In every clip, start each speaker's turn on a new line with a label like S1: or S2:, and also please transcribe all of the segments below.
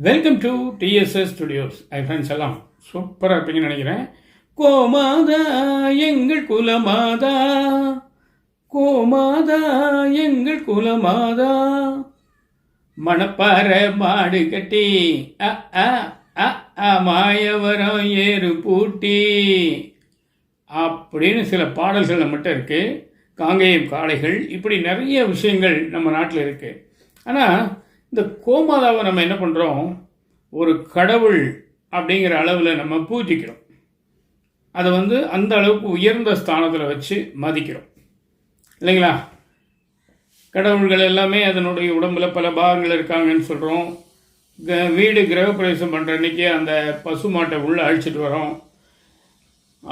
S1: Welcome to DSS studios hi friends எல்லாம் சூப்பராக இருப்பீங்கன்னு நினைக்கிறேன். கோமாதா எங்கள் குலமாதா. கோமாதா எங்கள் குலமாதா. மணப்பாறை மாடு கட்டி அ அ அ மாயவரம் ஏறு பூட்டி. அப்படின்னு சில பாடல்கள் நம்மகிட்ட இருக்குது காங்கேயம் காளைகள் இப்படி நிறைய விஷயங்கள் நம்ம நாட்டில் இருக்குது ஆனால் இந்த கோமாதாவை நம்ம என்ன பண்ணுறோம் ஒரு கடவுள் அப்படிங்கிற அளவில் நம்ம பூஜிக்கிறோம். அதை வந்து அந்த அளவுக்கு உயர்ந்த ஸ்தானத்தில் வச்சு மதிக்கிறோம். இல்லைங்களா? கடவுள்கள் எல்லாமே அதனுடைய உடம்புல பல பாகங்கள் இருக்காங்கன்னு சொல்கிறோம் வீடு கிரகப்பிரவேசம் பண்ணுற அன்றைக்கி அந்த பசு மாட்டை உள்ளே அழிச்சிட்டு வரோம்.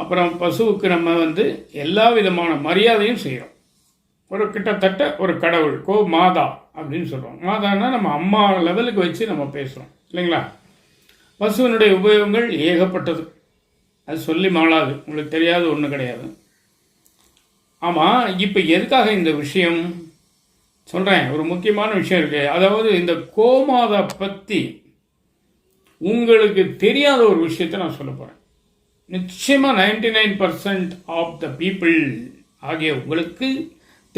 S1: அப்புறம் பசுவுக்கு நம்ம வந்து எல்லா விதமான மரியாதையும் செய்கிறோம் ஒரு கிட்டத்தட்ட ஒரு கடவுள் கோ மாதா அப்படின்னு சொல்கிறோம் மாதான்னா நம்ம அம்மா லெவலுக்கு வச்சு நம்ம பேசுகிறோம் இல்லைங்களா? பசுவினுடைய உபயோகங்கள் ஏகப்பட்டது. அது சொல்லி மாளாது. உங்களுக்கு தெரியாத ஒன்றும் கிடையாது. ஆமாம் இப்போ எதுக்காக இந்த விஷயம்? சொல்கிறேன் ஒரு முக்கியமான விஷயம் இருக்குது அதாவது இந்த கோமாதா பற்றி உங்களுக்கு தெரியாத ஒரு விஷயத்த நான் சொல்ல போகிறேன் நிச்சயமாக ninety nine percent of the people ஆகிய உங்களுக்கு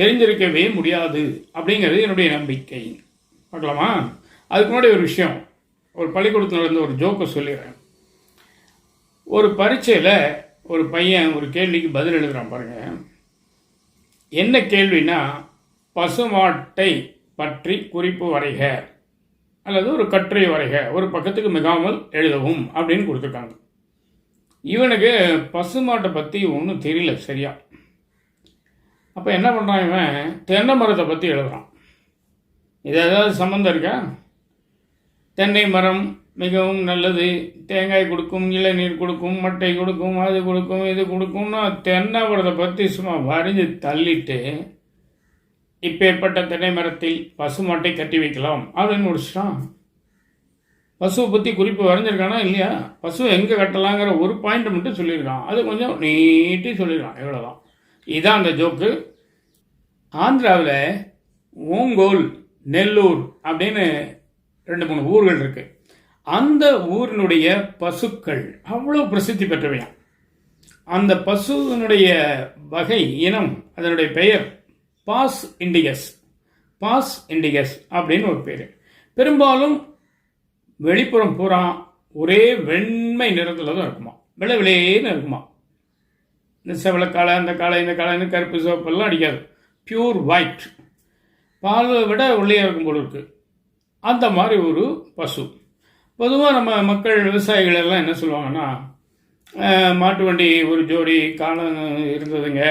S1: தெரிஞ்சிருக்கவே முடியாது அப்படிங்கிறது என்னுடைய நம்பிக்கை. பார்க்கலாமா? அதுக்கு முன்னாடி ஒரு விஷயம். ஒரு பள்ளிக்கூடத்தில் நடந்த ஒரு ஜோக்கை சொல்லிடுறேன். ஒரு பரீட்சையில் ஒரு பையன் ஒரு கேள்விக்கு பதில் எழுதுகிறான் பாருங்கள் என்ன கேள்வினா பசுமாட்டை பற்றி குறிப்பு வரைக அல்லது ஒரு கட்டுரை வரைக ஒரு பக்கத்துக்கு மிகாமல் எழுதவும் அப்படின்னு கொடுத்துருக்காங்க. இவனுக்கு பசுமாட்டை பற்றி ஒன்றும் தெரியல சரியாக அப்போ என்ன பண்ணுறான் இவன்? தென்னை மரத்தை பற்றி எழுதுகிறான் இது ஏதாவது சம்மந்தம் இருக்கா? தென்னை மரம் மிகவும் நல்லது. தேங்காய் கொடுக்கும் இளநீர் கொடுக்கும் மட்டை கொடுக்கும் அது கொடுக்கும் இது கொடுக்கும்னா தென்னை மரத்தை பற்றி சும்மா வரைஞ்சி தள்ளிட்டு இப்பேற்பட்ட தென்னை மரத்தில் பசுமாட்டை கட்டி வைக்கலாம் அப்படின்னு முடிச்சிட்டான். பசுவை பற்றி குறிப்பு வரைஞ்சிருக்கானா இல்லையா? பசு எங்கே கட்டலாங்கிற ஒரு பாயிண்ட் மட்டும் சொல்லியிருக்கான். அது கொஞ்சம் நீட்டி சொல்லியிருக்கான். எவ்வளோதான் இதுதான் அந்த ஜோக்கு. ஆந்திராவில் ஓங்கோல் நெல்லூர் அப்படின்னு ரெண்டு மூணு ஊர்கள் இருக்கு. அந்த ஊரினுடைய பசுக்கள் அவ்வளோ பிரசித்தி பெற்றவையாம் அந்த பசுவினுடைய வகை இனம் அதனுடைய பெயர் பாஸ் இண்டிகஸ். பாஸ் இண்டிகஸ் அப்படின்னு ஒரு பேர். பெரும்பாலும் வெளிப்புறம் பூரா ஒரே வெண்மை நிறத்தில் தான் இருக்குமா வெள்ளை வெளியேன்னு இருக்குமா இந்த செவலக்காலை அந்த காலை இந்த காலைன்னு கருப்பு சிவப்பெல்லாம் அடிக்காது. பியூர் ஒயிட் பால் விட உள்ளே இருக்கும் போல இருக்குது அந்த மாதிரி ஒரு பசு. பொதுவாக நம்ம மக்கள் விவசாயிகள் எல்லாம் என்ன சொல்லுவாங்கன்னா மாட்டு வண்டி ஒரு ஜோடி காலம் இருந்ததுங்க.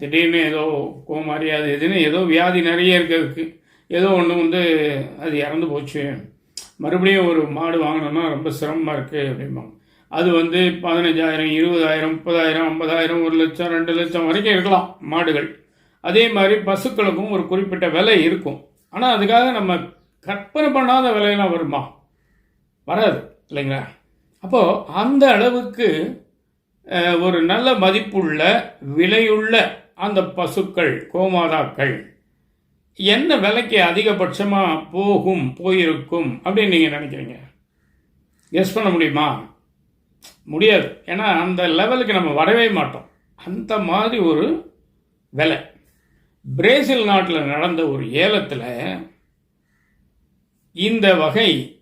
S1: திடீர்னு ஏதோ கோமாரி அது இதுன்னு ஏதோ வியாதி நிறைய இருக்கிறதுக்கு ஏதோ ஒன்று வந்து அது இறந்து போச்சு. மறுபடியும் ஒரு மாடு வாங்கினோம்னா ரொம்ப சிரமமாக இருக்குது அப்படிம்பாங்க. அது வந்து பதினஞ்சாயிரம் இருபதாயிரம் முப்பதாயிரம் ஐம்பதாயிரம் ஒரு லட்சம் ரெண்டு லட்சம் வரைக்கும் இருக்கலாம் மாடுகள். அதே மாதிரி பசுக்களுக்கும் ஒரு குறிப்பிட்ட விலை இருக்கும். ஆனால் அதுக்காக நம்ம கற்பனை பண்ணாத விலையெல்லாம் வருமா? வராது இல்லைங்களா? அப்போது அந்த அளவுக்கு ஒரு நல்ல மதிப்புள்ள விலையுள்ள அந்த பசுக்கள் கோமாதாக்கள் என்ன விலைக்கு அதிகபட்சமாக போகும் போயிருக்கும் அப்படின்னு நீங்கள் நினைக்கிறீங்க? கெஸ் பண்ண முடியுமா? முடியாது. ஏன்னா அந்த லெவலுக்கு நம்ம வரவே மாட்டோம். அந்த மாதிரி ஒரு விலை. பிரேசில் நாட்டில் நடந்த ஒரு ஏலத்தில் இந்த வகை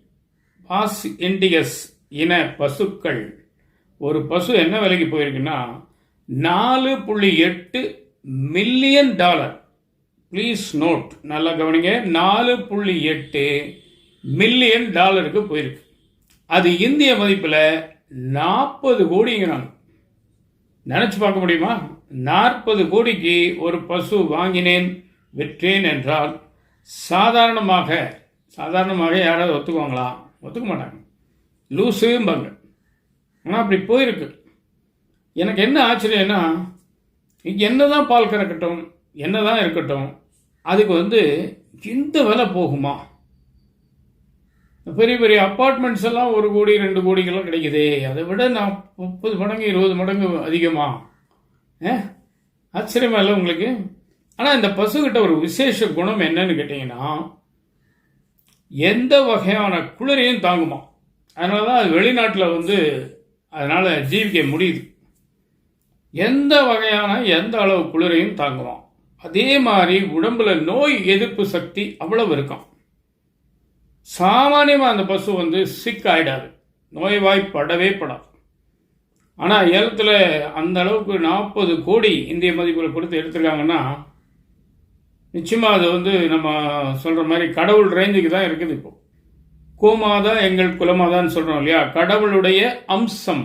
S1: பாஸ் இண்டிகஸ் இன பசுக்கள் ஒரு பசு என்ன விலைக்கு போயிருக்குன்னா நாலு புள்ளி எட்டு மில்லியன் டாலர். ப்ளீஸ் நோட் நல்லா கவனிங்க நாலு புள்ளி எட்டு மில்லியன் டாலருக்கு போயிருக்கு. அது இந்திய மதிப்பில் நாற்பது கோடிங்கிறாங்க. நினச்சி பார்க்க முடியுமா? நாற்பது கோடிக்கு ஒரு பசு வாங்கினேன் விற்றேன் என்றால் சாதாரணமாக சாதாரணமாக யாராவது ஒத்துக்குவாங்களா? ஒத்துக்க மாட்டாங்க. லூசும்பாங்க. ஆனால் அப்படி போயிருக்கு. எனக்கு என்ன ஆச்சரியம்னா என்னதான் பால் கறக்கட்டும் என்னதான் இருக்கட்டும் அதுக்கு வந்து இந்த விலை போகுமா? பெரிய பெரிய அப்பார்ட்மெண்ட்ஸ் எல்லாம் ஒரு கோடி ரெண்டு கோடிக்கெல்லாம் கிடைக்குது. அதை விட நான் முப்பது மடங்கு இருபது மடங்கு அதிகமா? ஏ? ஆச்சரியமா இல்லை உங்களுக்கு? ஆனால் இந்த பசுக்கிட்ட ஒரு விசேஷ குணம் என்னன்னு கேட்டிங்கன்னா எந்த வகையான குளிரையும் தாங்குமா. அதனால தான் அது வெளிநாட்டில் வந்து அதனால் ஜீவிக்க முடியுது. எந்த வகையான எந்த அளவு குளிரையும் தாங்குவான் அதே மாதிரி உடம்புல நோய் எதிர்ப்பு சக்தி அவ்வளவு இருக்கும். சாமானியமாக அந்த பசு வந்து சிக் ஆகிடாது நோய்வாய்ப்படவே படாது. ஆனால் ஏலத்தில் அந்த அளவுக்கு நாற்பது கோடி இந்திய மதிப்பில் கொடுத்து எடுத்திருக்காங்கன்னா நிச்சயமாக அது வந்து நம்ம சொல்கிற மாதிரி கடவுள் ரேஞ்சுக்கு தான் இருக்குது இப்போ. கோமாதா எங்கள் குலமாதான்னு சொல்கிறோம் இல்லையா? கடவுளுடைய அம்சம்.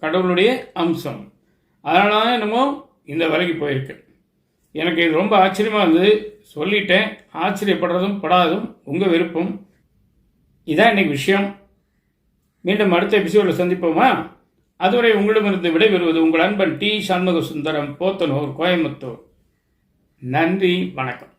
S1: கடவுளுடைய அம்சம். அதனால தான் என்னமோ இந்த வரைக்கு போயிருக்கு. எனக்கு இது ரொம்ப ஆச்சரியமாக இருந்தது. சொல்லிட்டேன். ஆச்சரியப்படுறதும் படாததும் உங்கள் விருப்பம். இதான் இன்னைக்கு விஷயம். மீண்டும் அடுத்த எபிசோடில் சந்திப்போமா? அதுவரை உங்களிடமிருந்து விடைபெறுவது உங்கள் அன்பன் டி சண்முக சுந்தரம் போத்தனூர் கோயம்புத்தூர். நன்றி வணக்கம்.